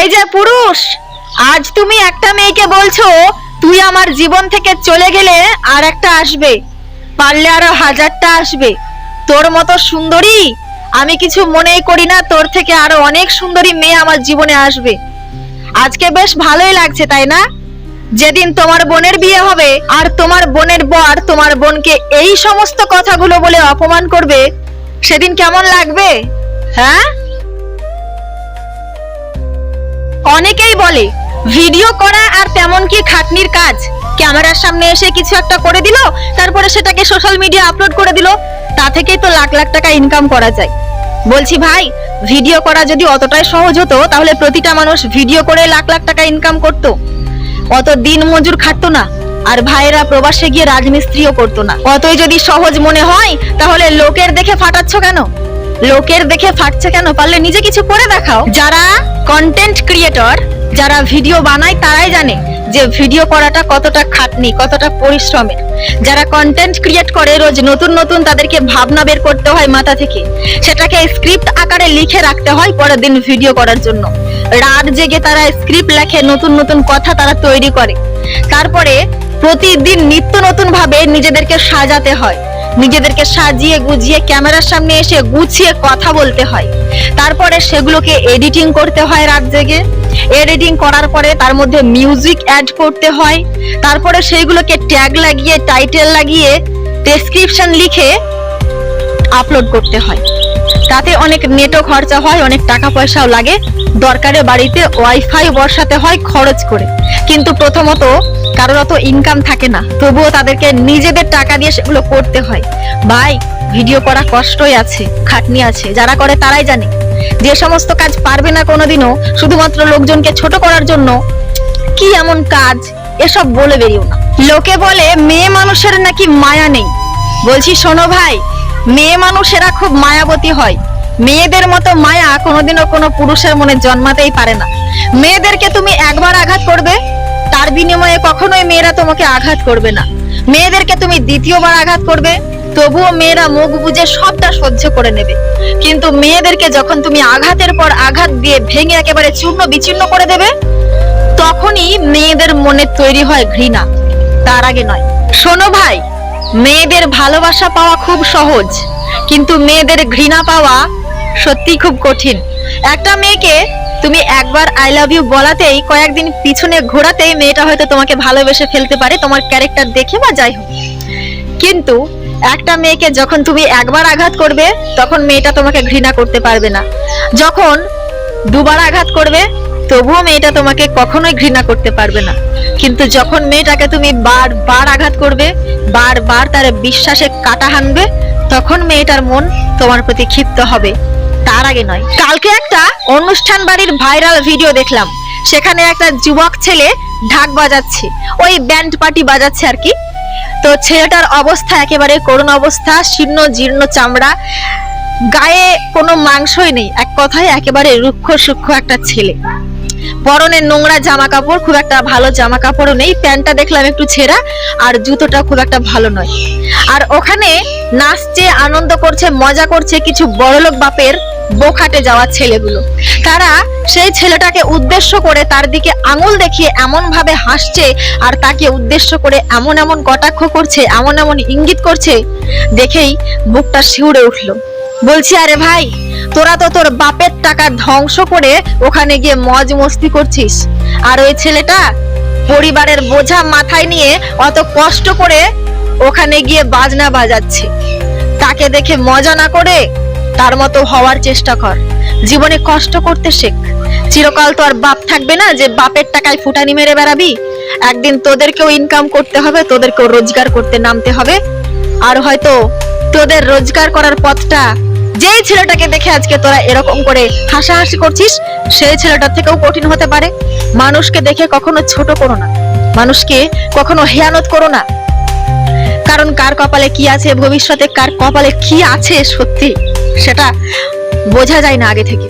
এই যে পুরুষ, আজ তুমি একটা মেয়েকে বলছো, তুই আমার জীবন থেকে চলে গেলে আর একটা আসবে, পারলে আরও হাজারটা আসবে। তোর মতো সুন্দরী, আমি কিছু মনেই করি না, তোর থেকে আরও অনেক সুন্দরী মেয়ে আমার জীবনে আসবে। আজকে বেশ ভালোই লাগছে, তাই না? যেদিন তোমার বোনের বিয়ে হবে, আর তোমার বোনের বর তোমার বোনকে এই সমস্ত কথাগুলো বলে অপমান করবে, সেদিন কেমন লাগবে? হ্যাঁ? অনেকেই বলে, ভিডিও করা আর তেমন কি খাটনির কাজ? ক্যামেরার সামনে এসে কিছু একটা করে দিল, তারপরে সেটাকে সোশ্যাল মিডিয়া আপলোড করে দিল। তা থেকেই তো লাখ লাখ টাকা ইনকাম করা যায়। বলছি, ভাই, ভিডিও করা যদি অতটাই সহজ হতো, তাহলে প্রতিটা মানুষ ভিডিও করে লাখ লাখ টাকা ইনকাম করত। অত দিন মজুর খাটতো না, আর ভাইয়েরা প্রবাসে গিয়ে রাজমিস্ত্রিও করতো না। অতই যদি সহজ মনে হয়, তাহলে লোকের দেখে ফাটাচ্ছ কেন? লোকের দেখে ফাটছে কেন? পারলে নিজে কিছু করে দেখাও। যারা কন্টেন্ট ক্রিয়েটর যারা ভিডিও বানায়, তারাই জানে যে ভিডিও করাটা কতটা খাটনি, কতটা পরিশ্রমের। যারা কন্টেন্ট ক্রিয়েট করে, রোজ নতুন নতুন তাদেরকে ভাবনা বের করতে হয় মাথা থেকে। সেটাকে স্ক্রিপ্ট আকারে লিখে রাখতে হয় পরের দিন ভিডিও করার জন্য। রাত জেগে তারা স্ক্রিপ্ট লেখে, নতুন নতুন কথা তারা তৈরি করে। তারপরে প্রতিদিন নিত্য নতুন ভাবে নিজেদেরকে সাজাতে হয়। নিজেদেরকে সাজিয়ে গুজিয়ে ক্যামেরার সামনে এসে গুছিয়ে কথা বলতে হয়। তারপরে সেগুলোকে এডিটিং করতে হয় রাত জেগে। এডিটিং করার পরে তার মধ্যে মিউজিক অ্যাড করতে হয়। তারপরে সেইগুলোকে ট্যাগ লাগিয়ে টাইটেল লাগিয়ে ডেসক্রিপশন লিখে আপলোড করতে হয়। তাতে অনেক নেটও খরচা হয়, অনেক টাকা পয়সাও লাগে। দরকারে বাড়িতে ওয়াইফাই বসাতে হয় খরচ করে। কিন্তু প্রথমত কারোর অত ইনকাম থাকে না। তবুও তাদেরকে নিজেদের টাকা দিয়ে সেগুলো করতে হয়। ভাই ভিডিও করা কষ্টই আছে, খাটনি আছে, যারা করে তারাই জানে। যে সমস্ত কাজ পারবে না কোনোদিনও, শুধুমাত্র লোকজনকে ছোট করার জন্য, কি এমন কাজ? এসব বলে বেরিও না। লোকে বলে, মেয়ে মানুষের নাকি মায়া নেই। বলছি, শোনো ভাই, মেয়ে মানুষেরা খুব মায়াবতী হয়। মেয়েদের মতো মায়া কোনোদিনও কোনো পুরুষের মনে জন্মাতেই পারে না। মেয়েদেরকে তুমি একবার আঘাত করবে, তার বিনিময়ে কখনোই মেয়েরা তোমাকে আঘাত করবে না। মেয়েদেরকে তুমি দ্বিতীয়বার আঘাত করবে, তবুও মেয়েরা মুখ বুজে সবটা সহ্য করে নেবে। কিন্তু মেয়েদেরকে যখন তুমি আঘাতের পর আঘাত দিয়ে ভেঙে একেবারে চূর্ণ বিচ্ছিন্ন করে দেবে, তখনই মেয়েদের মনে তৈরি হয় ঘৃণা। তার আগে নয়। শোনো ভাই, মেয়েদের ভালোবাসা পাওয়া খুব সহজ, কিন্তু মেয়েদের ঘৃণা পাওয়া সত্যি খুব কঠিন। একটা মেয়েকে তুমি একবার আই লাভ ইউ বলাতেই, কয়েকদিন পিছনে ঘোরাতেই মেয়েটা হয়তো তোমাকে ভালোবেসে ফেলতে পারে, তোমার ক্যারেক্টার দেখে বা যাই হোক। কিন্তু একটা মেয়েকে যখন তুমি একবার আঘাত করবে, তখন মেয়েটা তোমাকে ঘৃণা করতে পারবে না। যখন দুবার আঘাত করবে, তবুও মেয়েটা তোমাকে কখনোই ঘৃণা করতে পারবে না। কিন্তু যখন মেয়েটাকে তুমি বারবার আঘাত করবে, বারবার তার বিশ্বাসে কাটা হানবে, তখন মেয়েটার মন তোমার প্রতি ক্ষিপ্ত হবে। তার আগে নয়। কালকে একটা অনুষ্ঠান বাড়ির ভাইরাল ভিডিও দেখলাম। সেখানে একটা যুবক ছেলে ঢাক বাজাচ্ছে। ওই ব্যান্ড পার্টি বাজাচ্ছে আর কি। তো ছেলেটার অবস্থা একেবারে করুণ অবস্থা, শীর্ণ জীর্ণ চামড়া। গায়ে কোনো মাংসই নেই। এক কথায় একেবারে রুক্ষ সূক্ষ্ম একটা ছেলে। পরনে নোংরা জামা কাপড় খুব একটা ভালো জামা কাপড়ও নেই, প্যান্টটা দেখলাম একটু ছেঁড়া, আর জুতোটা খুব একটা ভালো নয়। আর ওখানে নাচছে, আনন্দ করছে, মজা করছে কিছু বড়লোক বাপের বোখাটে যাওয়া ছেলেগুলো। তারা সেই ছেলেটাকে উদ্দেশ্য করে তার দিকে আঙুল দেখিয়ে এমন ভাবে হাসছে, আর তাকে উদ্দেশ্য করে এমন এমন কটাক্ষ করছে, এমন এমন ইঙ্গিত করছে, দেখেই বুকটা শিউরে উঠল। বলছি, আরে ভাই তোরা তো তোর বাপের টাকা ধ্বংস করে ওখানে গিয়ে মজ মস্তি করছিস। আর ওই ছেলেটা পরিবারের বোঝা মাথায় নিয়ে অত কষ্ট করে ওখানে গিয়ে বাজনা বাজাচ্ছে। তাকে দেখে মজা না করে তার মতো হওয়ার চেষ্টা কর। জীবনে কষ্ট করতে শেখ। চিরকাল তো আর বাপ থাকবে না যে বাপের টাকায় ফুটানি মেরে বেড়াবি। একদিন তোদেরকেও ইনকাম করতে হবে, তোদেরকেও রোজগার করতে নামতে হবে। আর হয়তো তোদের রোজগার করার পথটা যেই ছেলেটাকে দেখে আজকে তোরা এরকম করে হাসাহাসি করছিস, সেই ছেলেটার থেকেও কঠিন হতে পারে। মানুষকে দেখে কখনো ছোট করো না। মানুষকে কখনো হেয়ানত করো না। কারণ কার কপালে কি আছে, ভবিষ্যতে কার কপালে কি আছে সত্যি, সেটা বোঝা যায় না আগে থেকে।